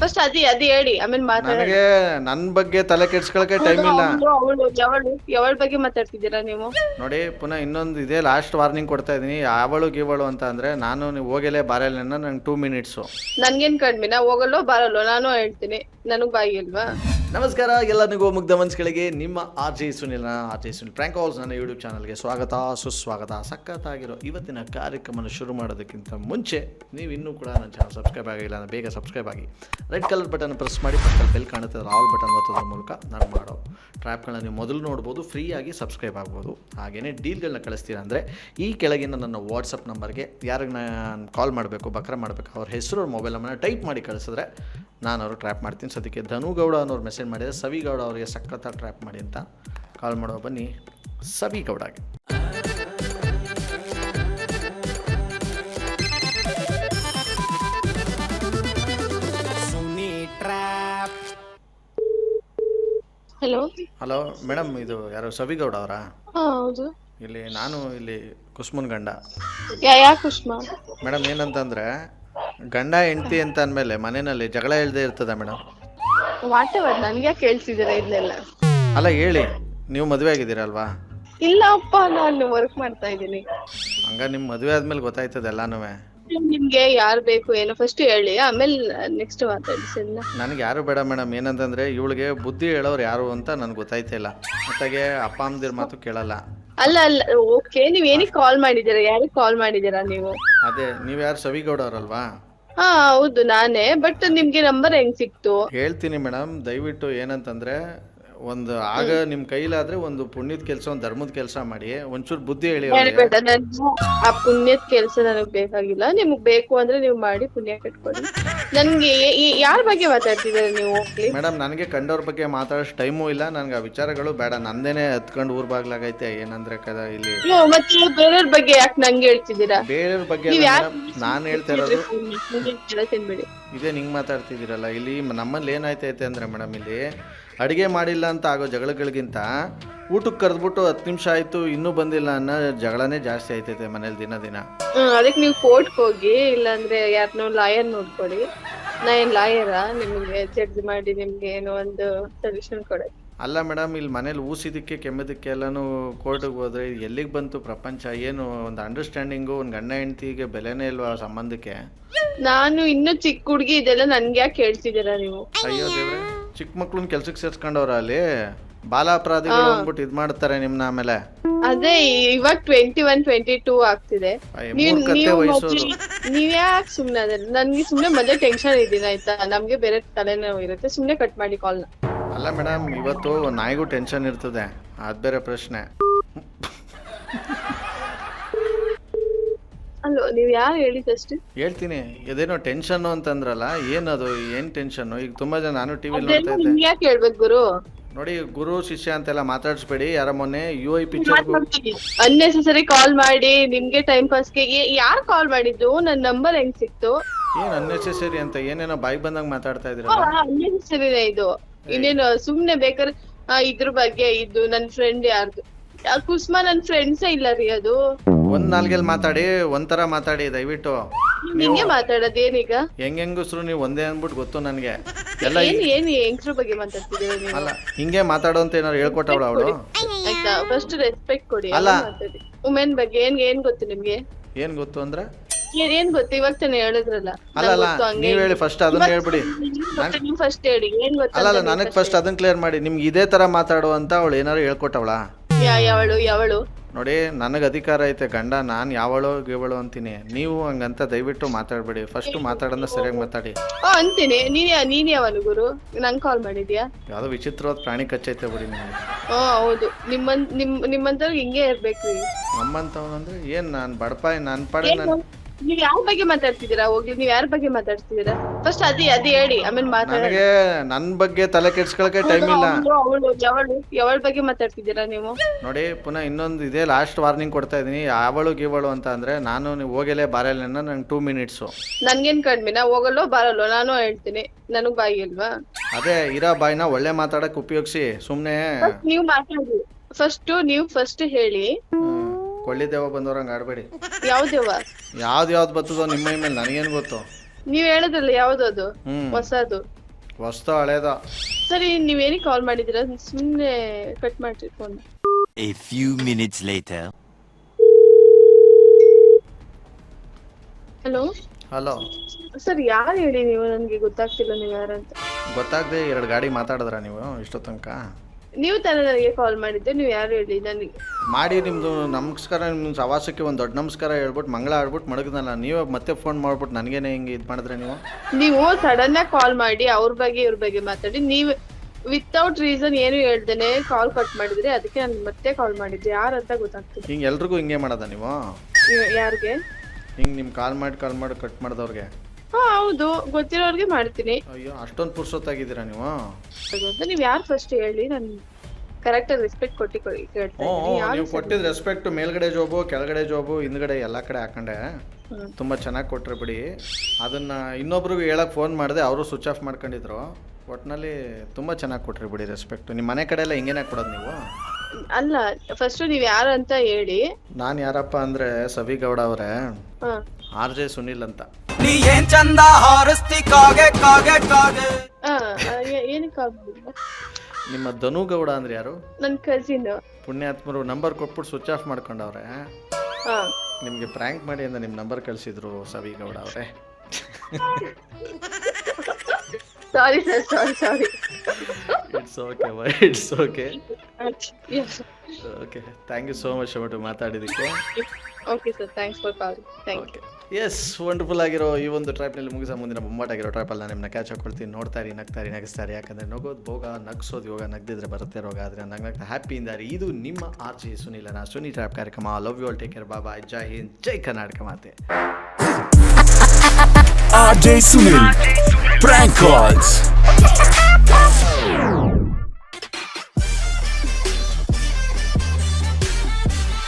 First ಅದೇ ಅದೇ ಹೇಳಿ ಆಮೇಲೆ ಮಾತಾಡಿ ನನಗೆ ನನ್ನ ಬಗ್ಗೆ ತಲೆ ಕೆಡ್ಸ್ಕೊಳಕ್ಕೆ ಟೈಮ್ ಇಲ್ಲ. ಅವಳು ಯಾವಳು ಯಾವಳ ಬಗ್ಗೆ ಮಾತಾಡ್ತಿದ್ದೀರಾ ನೀವು? ನೋಡಿ ಪುನಃ ಇನ್ನೊಂದು ಇದೆ ಲಾಸ್ಟ್ ವಾರ್ನಿಂಗ್ ಕೊಡ್ತಾ ಇದ್ದೀನಿ. ಯಾವಳು ಗೀವಳು ಅಂತ ಅಂದ್ರೆ ನಾನು ನೀವು ಹೋಗಲೇ ಬಾರಲ್ಲ ನಂಗೆ ಟೂ ಮಿನಿಟ್ಸು ನನ್ಗೇನ್ ಕಡಿಮೆ ನಾ ಹೋಗಲ್ಲೋ ಬರಲ್ಲೋ ನಾನು ಹೇಳ್ತೀನಿ. ನನಗ್ ಬಾಯಿ ಇಲ್ವಾ? ನಮಸ್ಕಾರ ಎಲ್ಲರಿಗೂ ಮುಗ್ಧ ಮನ್ಸ್ಗಳಿಗೆ ನಿಮ್ಮ R G ಸುನಿಲ್ನ R G Sunil prank house ನನ್ನ ಯೂಟ್ಯೂಬ್ ಚಾನಲ್ಗೆ ಸ್ವಾಗತ ಸುಸ್ವಾಗತ. ಸಖತ್ತಾಗಿರೋ ಇವತ್ತಿನ ಕಾರ್ಯಕ್ರಮನ ಶುರು ಮಾಡೋದಕ್ಕಿಂತ ಮುಂಚೆ ನೀವು ಇನ್ನೂ ಕೂಡ ನನ್ನ ಚಾನಲ್ ಸಬ್ಸ್ಕ್ರೈಬ್ ಆಗಿಲ್ಲ ಅಂದರೆ ಬೇಗ ಸಬ್ಸ್ಕ್ರೈಬ್ ಆಗಿ. ರೆಡ್ ಕಲರ್ ಬಟನ್ ಪ್ರೆಸ್ ಮಾಡಿ ಪಕ್ಕದಲ್ಲಿ ಬೆಲ್ ಕಾಣುತ್ತೆ ಆಲ್ ಬಟನ್ ಒತ್ತೋದ್ರ ಮೂಲಕ ನಾನು ಮಾಡೋ ಟ್ರ್ಯಾಪ್ಗಳನ್ನ ನೀವು ಮೊದಲು ನೋಡ್ಬೋದು ಫ್ರೀಯಾಗಿ ಸಬ್ಸ್ಕ್ರೈಬ್ ಆಗ್ಬೋದು. ಹಾಗೆಯೇ ಡೀಲ್ಗಳನ್ನ ಕಳಿಸ್ತೀರಾ ಅಂದರೆ ಈ ಕೆಳಗಿನ ನನ್ನ ವಾಟ್ಸಪ್ ನಂಬರ್ಗೆ ಯಾರಿಗೆ ನಾನು ಕಾಲ್ ಮಾಡಬೇಕು, ಬಕ್ರ ಮಾಡಬೇಕು, ಅವ್ರ ಹೆಸರು ಮೊಬೈಲ್ ನಂಬರ್ನ ಟೈಪ್ ಮಾಡಿ ಕಳಿಸಿದ್ರೆ ನಾನು ಅವರು ಟ್ರ್ಯಾಪ್ ಮಾಡ್ತೀನಿ. ಸದ್ಯಕ್ಕೆ ಧನುಗೌಡ ಅನ್ನೋರು ಮೆಸೇಜ್ ಮಾಡಿದರೆ ಸವಿಗೌಡ ಅವರಿಗೆ ಸಕ್ಕತ್ತ ಟ್ರ್ಯಾಪ್ ಮಾಡಿ ಅಂತ ಕಾಲ್ ಮಾಡೋ ಬನ್ನಿ. ಸವಿಗೌಡಗೆ ಹಲೋ. ಹಲೋ ಮೇಡಮ್ ಇದು ಯಾರು ಸವಿಗೌಡ ಅವರಾ? ಹಾ ಹೌದು. ಇಲ್ಲಿ ನಾನು ಇಲ್ಲಿ ಕುಸ್ಮನ್ ಗಂಡ. ಯಾ ಯಾ ಕುಷ್ಮಾ? ಮೇಡಮ್ ಏನಂತಂದ್ರೆ ಗಂಡ ಹೆಂಡತಿ ಅಂತ ಅಂದ್ಮೇಲೆ ಮನೆಯಲ್ಲಿ ಜಗಳ ಇಲ್ಲದೆ ಇರ್ತದ ಮೇಡಮ್ ವಾಟ್ ಎವರ್ ನನ್ಗೆ ಯಾಕೆ ಇದನ್ನೆಲ್ಲ ಅಲ್ಲ ಹೇಳಿ ನೀವು ಮದುವೆ ಆಗಿದ್ದೀರಲ್ವಾ ಇಲ್ಲ ಅಪ್ಪ ನಾನು ವರ್ಕ್ ಮಾಡ್ತಾ ಇದ್ದೀನಿ. ಹಂಗ ನಿಮ್ಮ ಮದುವೆ ಆದ್ಮೇಲೆ ಗೊತ್ತಾಯ್ತದೆ ಎಲ್ಲಾನು ನಿಮ್ಗೆ ಯಾರ್ ಬೇಕು ಏನು ಫಸ್ಟ್ ಹೇಳಿ ಆಮೇಲೆ ನೆಕ್ಸ್ಟ್ ಮಾತಾಡಿ ಸರಿನಾ ನನಗೆ ಯಾರು ಬೇಡ ಮೇಡಮ್ ಏನಂತಂದ್ರೆ ಇವಳಿಗೆ ಬುದ್ಧಿ ಹೇಳೋರು ಯಾರು ಅಂತ ನನ್ಗೆ ಗೊತ್ತಾಯ್ತಿಲ್ಲ ಇಲ್ಲ. ಜೊತೆಗೆ ಅಪ್ಪ ಅಮ್ಮದಿರ ಮಾತು ಕೇಳಲ್ಲ. ಅಲ್ಲ ಅಲ್ಲ ಓಕೆ ನೀವ್ ಏನಕ್ಕೆ ಕಾಲ್ ಮಾಡಿದ್ದೀರಾ? ಯಾರಿಗೆ ಕಾಲ್ ಮಾಡಿದ್ದೀರಾ ನೀವು? ಅದೇ ನೀವು ಯಾರು ಸವಿಗೌಡ ಅವರಲ್ವಾ ಹಾ ಹೌದು ನಾನೇ ಬಟ್ ನಿಮ್ಗೆ ನಂಬರ್ ಹೆಂಗ್ ಸಿಕ್ತು? ಹೇಳ್ತೀನಿ ಮೇಡಮ್ ದಯವಿಟ್ಟು ಏನಂತಂದ್ರೆ ಒಂದು ಆಗ ನಿಮ್ ಕೈಲಾದ್ರೆ ಒಂದು ಪುಣ್ಯದ ಕೆಲಸ ಒಂದು ಧರ್ಮದ ಕೆಲಸ ಮಾಡಿ ಒಂಚೂರು ಬುದ್ಧಿ ಹೇಳಿ ಅವ್ರಿಗೆ. ಹೇಳ್ಬೇಡ ನನ್ಗೆ ಆ ಪುಣ್ಯದ ಕೆಲಸ ನನಗ್ ಬೇಕಾಗಿಲ್ಲ. ನಿಮ್ಗ್ ಬೇಕು ಅಂದ್ರೆ ನೀವು ಮಾಡಿ ಪುಣ್ಯ ಕಟ್ಕೊಳ್ಳಿ. ನನ್ಗೆ ಏ- ಏ- ಯಾರ್ ಬಗ್ಗೆ ಮಾತಾಡ್ತಿದ್ದೀರಾ ನೀವು? ಹೋಗ್ಲಿ ಮೇಡಮ್ ನನಗೆ ಕಂಡವ್ರ ಬಗ್ಗೆ ಮಾತಾಡೋಷ್ಟು ಟೈಮೂ ಇಲ್ಲ. ನನಗೆ ಆ ವಿಚಾರಗಳು ಬೇಡ. ನಂದೇನೆ ಹತ್ಕೊಂಡು ಊರ್ ಬಾಗ್ಲಾಗೈತೆ. ಏನಂದ್ರೆ ಕದ ಇಲ್ಲಿ. ಮತ್ತೆ ಬೇರೆಯವ್ರ ಬಗ್ಗೆ ಯಾಕೆ ನಂಗೆ ಹೇಳ್ತಿದ್ದೀರಾ? ಬೇರೆಯವ್ರ ಬಗ್ಗೆ ನೀವ್ ಯಾರ್ ನಾನು ಹೇಳ್ತಾ ಇರೋದು ತಿನ್ಬೇಡಿ. ಇದೇ ನಿಂಗೆ ಮಾತಾಡ್ತಿದ್ದೀರಲ್ಲ. ಇಲ್ಲಿ ನಮ್ಮಲ್ಲಿ ಏನಾಯ್ತೈತೆ ಅಂದ್ರೆ ಮೇಡಮ್ ಇಲ್ಲಿ ಅಡುಗೆ ಮಾಡಿಲ್ಲ ಅಂತ ಆಗೋ ಜಗಳಗಳಿಗಿಂತ ಊಟಕ್ಕೆ ಕರೆದ್ಬಿಟ್ಟು ಹತ್ತು ನಿಮಿಷ ಆಯಿತು ಇನ್ನೂ ಬಂದಿಲ್ಲ ಅನ್ನೋ ಜಗಳನೇ ಜಾಸ್ತಿ ಆಯ್ತೈತೆ ಮನೇಲಿ ದಿನ ದಿನ. ಅದಕ್ಕೆ ನೀವು ಕೋರ್ಟ್ಗೆ ಹೋಗಿ ಇಲ್ಲಾಂದ್ರೆ ಯಾರನ್ನೋ ಲಾಯರ್ ನೋಡ್ಕೊಳ್ಳಿ ನಾ ಏನ್ ಲಾಯರಾ? ನಿಮ್ಗೆ ಜಡ್ಜ್ ಮಾಡಿ ನಿಮಗೆ ಏನೋ ಒಂದು ಸೊಲ್ಯೂಷನ್ ಕೊಡಕ್ಕೆ ಅಲ್ಲ ಮೇಡಮ್ ಇಲ್ಲಿ ಮನೇಲಿ ಊಸಿದಕ್ಕೆ ಕೆಮ್ಮಿದಕ್ಕೆ ಎಲ್ಲನೂ ಕೋರ್ಟಿಗೆ ಹೋದ್ರೆ ಎಲ್ಲಿಗೆ ಬಂತು ಪ್ರಪಂಚ? ಏನು ಒಂದು ಅಂಡರ್ಸ್ಟ್ಯಾಂಡಿಂಗು ಒಂದು ಗಂಡ ಹೆಂಡತಿಗೆ ಬೆಲೆನೇ ಇಲ್ವಾ ಸಂಬಂಧಕ್ಕೆ? ನಾನು ಇನ್ನು ಚಿಕ್ಕ ಹುಡುಗಿ ಇದೆಲ್ಲ ನನ್ಗೆ ಯಾಕೆ ಹೇಳ್ತಿದ್ದೀರಾ ನೀವು? ಅಯ್ಯೋ ದೇವ್ರೆ. ಚಿಕ್ಕ ಮಕ್ಳನ್ನ ಕೆಲ್ಸಕ್ಕೆ ಸೇರ್ಸ್ಕೊಂಡವ್ರ ಅಲ್ಲಿ ಬಾಲಾಪರಾಧಿಗಳು ಅಂದ್ಬಿಟ್ಟು ಇದ್ ಮಾಡ್ತಾರೆ ನಿಮ್ನ ಆಮೇಲೆ. ಅದೇ ಇವಾಗ ಟ್ವೆಂಟಿ ಒನ್ ಟ್ವೆಂಟಿ ಟೂ ಆಗ್ತಿದೆ. ಅಯ್ಯ, ನೀವ್ ಮೂರ್ಖತೆ ನೀವು ವಹಿಸೋದು ನೀವ್ ಯಾಕೆ ಸುಮ್ನೆ ಅದೇ? ನನ್ಗೆ ಸುಮ್ನೆ ಮೊದಲೇ ಟೆನ್ಷನ್ ಇದೀನಿ ಆಯ್ತಾ? ನಮ್ಗೆ ಬೇರೆ ತಲೆನೋವು ಇರುತ್ತೆ. ಸುಮ್ನೆ ಕಟ್ ಮಾಡಿ ಕಾಲ್ನ ಅಲ್ಲ ಮೇಡಮ್ ಇವತ್ತು ನಾಯಿಗೂ ಟೆನ್ಷನ್ ಇರ್ತದೆ. ಅದ್ ಬೇರೆ ಪ್ರಶ್ನೆ. ನೀವ್ ಯಾರು ಹೇಳಿದಷ್ಟು ಹೇಳ್ತೀನಿ. ಇದೇನೋ ಟೆನ್ಷನ್ ಅಂತಂದ್ರಲ್ಲ ಏನದು ಏನ್ ಟೆನ್ಷನ್ ಈಗ ತುಂಬಾ ಜನ ನಾನು ಟಿವಿ ನೋಡ್ತಾ ಅದೆಲ್ಲ ಇದ್ದೆ ನಿಮ್ಗೆ ಯಾಕೆ ಹೇಳ್ಬೇಕು ಗುರು? ನೋಡಿ ಗುರು ಶಿಷ್ಯ ಅಂತೆಲ್ಲ ಮಾತಾಡಿಸ್ಬೇಡಿ. ಯಾರ ಮೊನ್ನೆ ಯು ಐ ಪಿಚರ್ ಅನ್ನೆಸೆಸರಿ ಕಾಲ್ ಮಾಡಿ ನಿಮ್ಗೆ ಟೈಮ್ ಪಾಸ್ಗೆ ಯಾರು ಕಾಲ್ ಮಾಡಿದ್ದು? ನನ್ ನಂಬರ್ ಹೆಂಗ್ ಸಿಕ್ತು? ಏನ್ ಅನ್ನೆಸೆಸರಿ ಅಂತ? ಏನೇನೋ ಬಾಯಿ ಬಂದಾಗ ಮಾತಾಡ್ತಾ ಇದ್ರಲ್ಲ ಅನ್ನೆಸೆಸರಿನೇ ಇದು. ಇನ್ನೇನು ಸುಮ್ನೆ ಬೇಕಾದ್ರೆ ಆ, ಇದ್ರ ಬಗ್ಗೆ ಇದು ನನ್ ಫ್ರೆಂಡ್ ಯಾರ್ದು? ಆ, ಕುಸ್ಮಾ ನನ್ ಫ್ರೆಂಡ್ಸೇ ಇಲ್ಲ ರೀ ಅದು. ಒಂದ್ ನಾಲ್ಗೆಲ್ ಮಾತಾಡಿ ಒಂಥರ ಮಾತಾಡಿ ದಯವಿಟ್ಟು. ನಿಂಗೆ ಮಾತಾಡೋದ್ ಏನೀಗ ಹೆಂಗ್ ಹೆಂಗಸ್ರು ನೀವು ಒಂದೇ ಅಂದ್ಬಿಟ್ಟು ಗೊತ್ತು ನನಗೆ. ಎಲ್ಲ ಏನ್ ಏನ್ ಹೆಂಗ್ಸ್ರ ಬಗ್ಗೆ ಮಾತಾಡ್ತಿದ್ದೀರಾ ನೀವು? ಅಲ್ಲ ಹಿಂಗೆ ಮಾತಾಡೋ ಅಂತ ಏನಾರು ಹೇಳ್ಕೊಟ್ಟವಳು ಅವಳು? ಆಯ್ತಾ? ಫಸ್ಟ್ ರೆಸ್ಪೆಕ್ಟ್ ಕೊಡಿ ಅಲ್ಲ. ಉಮೆನ್ ಬಗ್ಗೆ ಏನ್ ಏನ್ ಗೊತ್ತು ನಿಮ್ಗೆ? ಏನ್ ಗೊತ್ತು ಅಂದ್ರೆ? ಏನ್ ಏನ್ ಗೊತ್ತು? ಇವಾಗ ತಾನೇ ಹೇಳಿದ್ರಲ್ಲ. ಅಲ್ಲ ಅಲ್ಲ ನೀವ್ ಹೇಳಿ ಫಸ್ಟ್ ಅದನ್ನ ಹೇಳ್ಬಿಡಿ. ನೀವು ಫಸ್ಟ್ ಹೇಳಿ ಏನ್ ಗೊತ್ತು ಅಲ್ಲ ಅಲ್ಲ ನನಗೆ ಫಸ್ಟ್ ಅದನ್ನ ಕ್ಲಿಯರ್ ಮಾಡಿ. ನಿಮ್ಗೆ ಇದೇ ತರ ಮಾತಾಡು ಅಂತ ಅವಳು ಏನಾರು ಹೇಳ್ಕೊಟ್ಟವಳ? ಯಾವಳು ಯಾವಳು? ನೋಡಿ ನನಗೆ ಅಧಿಕಾರ ಐತೆ ಗಂಡ ನಾನು ಯಾವಳೋ ಗೀವಳು ಅಂತೀನಿ. ನೀವು ಹಂಗಂತ ದಯವಿಟ್ಟು ಮಾತಾಡಬೇಡಿ. ಫಸ್ಟ್ ಮಾತಾಡೋದನ್ನ ಸರಿಯಾಗಿ ಮಾತಾಡಿ. ಆ ಅಂತೀನಿ. ನೀನ್ ಯಾ- ನೀನ್ ಯಾವನು ಗುರು? ನಂಗ್ ಕಾಲ್ ಮಾಡಿದ್ಯಾ? ಯಾವುದೋ ವಿಚಿತ್ರವಾದ ಪ್ರಾಣಿ ಕಚ್ಚೈತೆ ಬಿಡಿ ನಿಮಗೆ. ಹಾ ಹೌದು. ನಿಮ್ಮನ್ ನಿಮ್ ನಿಮ್ಮಂತವ್ರಿಗೆ ಹಿಂಗೆ ಇರ್ಬೇಕ್ರಿ. ನಮ್ಮಂತವನಂದ್ರೆ ಏನು ನಾನು ಬಡಪಾಯಿ ನನ್ನ ಪಾಡೆ ನಾನು ನೀವ್ ಯಾವ ಬಗ್ಗೆ ಮಾತಾಡ್ತಿದ್ದೀರಾ? ಹೋಗ್ಲಿ ನೀವ್ ಯಾರ ಬಗ್ಗೆ ಮಾತಾಡ್ತಿದ್ದೀರಾ? ಫಸ್ಟ್ ಅದಿ ಅದಿ ಹೇಳಿ ಆಮೇಲೆ ಮಾತಾಡ ನನಗೆ ನನ್ನ ಬಗ್ಗೆ ತಲೆ ಕೆಡ್ಸ್ಕೊಳಕ್ಕೆ ಟೈಮ್ ಇಲ್ಲ. ಅವಳು ಯಾವಳು ಯಾವಳ ಬಗ್ಗೆ ಮಾತಾಡ್ತಿದ್ದೀರಾ ನೀವು? ನೋಡಿ ಪುನಃ ಇನ್ನೊಂದು ಇದೆ ಲಾಸ್ಟ್ ವಾರ್ನಿಂಗ್ ಕೊಡ್ತಾ ಇದೀನಿ ಅವಳು ಗಿವಳು ಅಂತ ಅಂದ್ರೆ ನಾನು ನೀವು ಹೋಗಲೇ ಬಾರಲ್ಲ ನಂಗೆ ಟೂ ಮಿನಿಟ್ಸ್ ನನ್ಗೇನ್ ಕಡ್ಮೆ? ನಾ ಹೋಗಲ್ಲೋ ಬರಲ್ಲೋ ನಾನು ಹೇಳ್ತೀನಿ. ನನಗ್ ಬಾಯಿ ಇಲ್ವಾ ಅದೇ ಇರೋ ಬಾಯಿನ ಒಳ್ಳೆ ಮಾತಾಡಕ್ ಉಪಯೋಗಿಸಿ. ಸುಮ್ನೆ ನೀವ್ ಮಾತಾಡಿ. ಫಸ್ಟ್ ನೀವು ಫಸ್ಟ್ ಹೇಳಿ. ಕೊಳ್ಳಿ ದೇವ ಬಂದವ್ರಂಗೆ ಆಡಬೇಡಿ. ಯಾವ್ದೇವ ಯಾವ್ದು ಯಾವ್ದು ಬರ್ತದೋ ನಿಮ್ಮ ಮೈ ಮೇಲೆ ನನಗೇನು ಗೊತ್ತು? ನೀವ್ ಹೇಳೋದ್ರಲ್ಲ ಯಾವ್ದದು? ಹ್ಮ್. ಹೊಸದು. ಹೊಸ್ತು ಹಳೇದ. ಸರಿ ನೀವೇನಿಗೆ ಕಾಲ್ ಮಾಡಿದಿರ ಸುಮ್ನೆ ಕಟ್ ಮಾಡ್ರಿ phone A few minutes later. Hello hello sir ಯಾರು ಹೇಳಿ ನೀವು? ನನ್ಗೆ ಗೊತ್ತಾಗ್ತಿಲ್ಲ ನೀವು ಯಾರಂತ. ಗೊತ್ತಾಗದೆ ಎರಡು ಗಾಡಿ ಮಾತಾಡಿದ್ರ ನೀವು? ಇಷ್ಟೋ ತನಕ ನೀವು ತಾನೇ ನನಗೆ ಕಾಲ್ ಮಾಡಿದ್ದೆ ನೀವು ಯಾರು ಹೇಳಿ ನನಗೆ? ಮಾಡಿ ನಿಮ್ಮದು ನಮಸ್ಕಾರ ನಿಮ್ಮ ಸವಾಸಕ್ಕೆ ಒಂದು ದೊಡ್ಡ ನಮಸ್ಕಾರ ಹೇಳ್ಬಿಟ್ಟು ಮಂಗಳ ಆಡ್ಬಿಟ್ಟು ಮಡಗ್ದಲ್ಲ. ನೀವೇ ಮತ್ತೆ ಫೋನ್ ಮಾಡ್ಬಿಟ್ಟು ನನಗೇನೆ ಹಿಂಗೆ ಇದು ಮಾಡಿದ್ರೆ ನೀವು? ನೀವು ಸಡನ್ ಆಗಿ ಕಾಲ್ ಮಾಡಿ ಅವ್ರ ಬಗ್ಗೆ ಇವ್ರ ಬಗ್ಗೆ ಮಾತಾಡಿ. ನೀವು ವಿತೌಟ್ ರೀಸನ್ ಏನು ಹೇಳ್ದೇನೆ ಕಾಲ್ ಕಟ್ ಮಾಡಿದ್ರಿ ಅದಕ್ಕೆ ನಾನು ಮತ್ತೆ ಕಾಲ್ ಮಾಡಿದ್ದೆ. ಅಂತ ಗೊತ್ತಾಗ್ತದೆ ಹಿಂಗೆ ಎಲ್ರಿಗೂ ಹಿಂಗೆ ಮಾಡೋದ ನೀವು? ಯಾರಿಗೆ? ಯಾರ್ಗೆ ಹಿಂಗೆ ನಿಮ್ಮ ಕಾಲ್ ಮಾಡಿ ಕಾಲ್ ಮಾಡಿ ಕಟ್ ಮಾಡಿದವ್ರಿಗೆ. ಹಾ ಹೌದು. ಗೊತ್ತಿರೋರ್ಗೆ ಮಾಡ್ತೀನಿ. ಅಯ್ಯೋ ಅಷ್ಟೊಂದು ಪುರ್ಸೊತ್ತಾಗಿದ್ದೀರಾ ನೀವು? ಅಂತ ನೀವ್ ಯಾರು ಫಸ್ಟ್ ಹೇಳಿ? ನಾನು ಕರೆಕ್ಟ್ ಆಗಿ ರೆಸ್ಪೆಕ್ಟ್ ಕೊಟ್ಟಿ ಕೊಡಿ ಕೇಳ್ತಾ ಹ್ಞೂ ಇದ್ದೀನಿ. ನೀವು ಕೊಟ್ಟಿದ್ದ ರೆಸ್ಪೆಕ್ಟ್ ಮೇಲ್ಗಡೆ ಜಾಬು ಕೆಳಗಡೆ ಜಾಬು ಹಿಂದ್ಗಡೆ ಎಲ್ಲ ಕಡೆ ಹಾಕೊಂಡೆ. ತುಂಬಾ ಚೆನ್ನಾಗಿ ಕೊಟ್ರೆ ಬಿಡಿ. ಅದನ್ನ ಇನ್ನೊಬ್ರಿಗೂ ಹೇಳಕ್ಕೆ ಫೋನ್ ಮಾಡಿದೆ ಅವರು ಸ್ವಿಚ್ ಆಫ್ ಮಾಡ್ಕೊಂಡಿದ್ರು. ಒಟ್ಟಿನಲ್ಲಿ ತುಂಬಾ ಚೆನ್ನಾಗಿ ಕೊಟ್ರಿ ಬಿಡಿ ರೆಸ್ಪೆಕ್ಟ್ ನಿಮ್ಮ ಮನೆ ಕಡೆ ಎಲ್ಲ ಹಿಂಗೇನೆ ಕೊಡೋದು ನೀವು? ಅಲ್ಲ ಫಸ್ಟ್ ನೀವ್ ಯಾರು ಅಂತ ಹೇಳಿ. ನಾನು ಯಾರಪ್ಪ ಅಂದ್ರೆ ಸವಿಗೌಡ ಅವರೇ. ಹ. ಆರ್ ಜೆ ಸುನಿಲ್ ಅಂತ. ನೀ ಏನ್ ಚಂದ ಹಾರಿಸ್ತಿ ಕಾಗೆ ಕಾಗೆ ಕಾಗೆ. ಹಾ ಏನಕ್ಕೆ ಕಾಲ್ ಮಾಡಿಲ್ಲ ನಿಮ್ಮ ಧನು ಗೌಡ ಅಂದ್ರೆ ಯಾರು? ನನ್ ಕಸಿನ್ ಪುಣ್ಯಾತ್ಮರು ನಂಬರ್ ಕೊಟ್ಬಿಟ್ಟು ಸ್ವಿಚ್ ಆಫ್ ಮಾಡ್ಕೊಂಡವ್ರೆ. ಹಾ. ನಿಮಗೆ ಪ್ರ್ಯಾಂಕ್ ಮಾಡಿ ಅಂತ ನಿಮ್ಮ ನಂಬರ್ ಕಳಿಸಿದ್ರು ಸವಿಗೌಡ ಅವರೇ. Sorry sir sorry sorry it's okay it's okay okay thank you so much about ಮಾತಾಡಿದ್ದಕ್ಕೆ. Okay sir thanks for call thank you yes wonderful ಆಗಿರೋ ಈ ಒಂದು ಟ್ರ್ಯಾಪ್ನಲ್ಲಿ ಮುಗಿಸ ಮುಂದಿನ ಬೊಂಬಾಟಾಗಿರೋ ಟ್ರ್ಯಾಪಲ್ಲಿ ನಾನು ನಿಮ್ಮನ್ನ ಕ್ಯಾಚ್ ಹಾಕೊಳ್ತೀನಿ ನೋಡ್ತಾರಿ ನಗ್ತಾರಿ ನಗಿಸ್ತಾರೆ ಯಾಕಂದರೆ ನಗೋದು ಭೋಗ ನಗ್ಸೋದು ಯೋಗ ನಗ್ದಿದ್ರೆ ಬರುತ್ತೆ ರೋಗ. ಆದರೆ ನಗ್ ನಗ್ತಾ ಹ್ಯಾಪಿಯಿಂದ ರೀ ಇದು ನಿಮ್ಮ ಆರ್ ಜಿ ಸುನೀಲನ ಸುನಿ ಟ್ರ್ಯಾಪ್ ಕಾರ್ಯಕ್ರಮ. Love you all take care ಬಾಬಾ ಜೈ ಹಿಂದ್ ಜೈ ಕರ್ನಾಟಕ ಮಾತೆ RJ Sunil. Prank calls.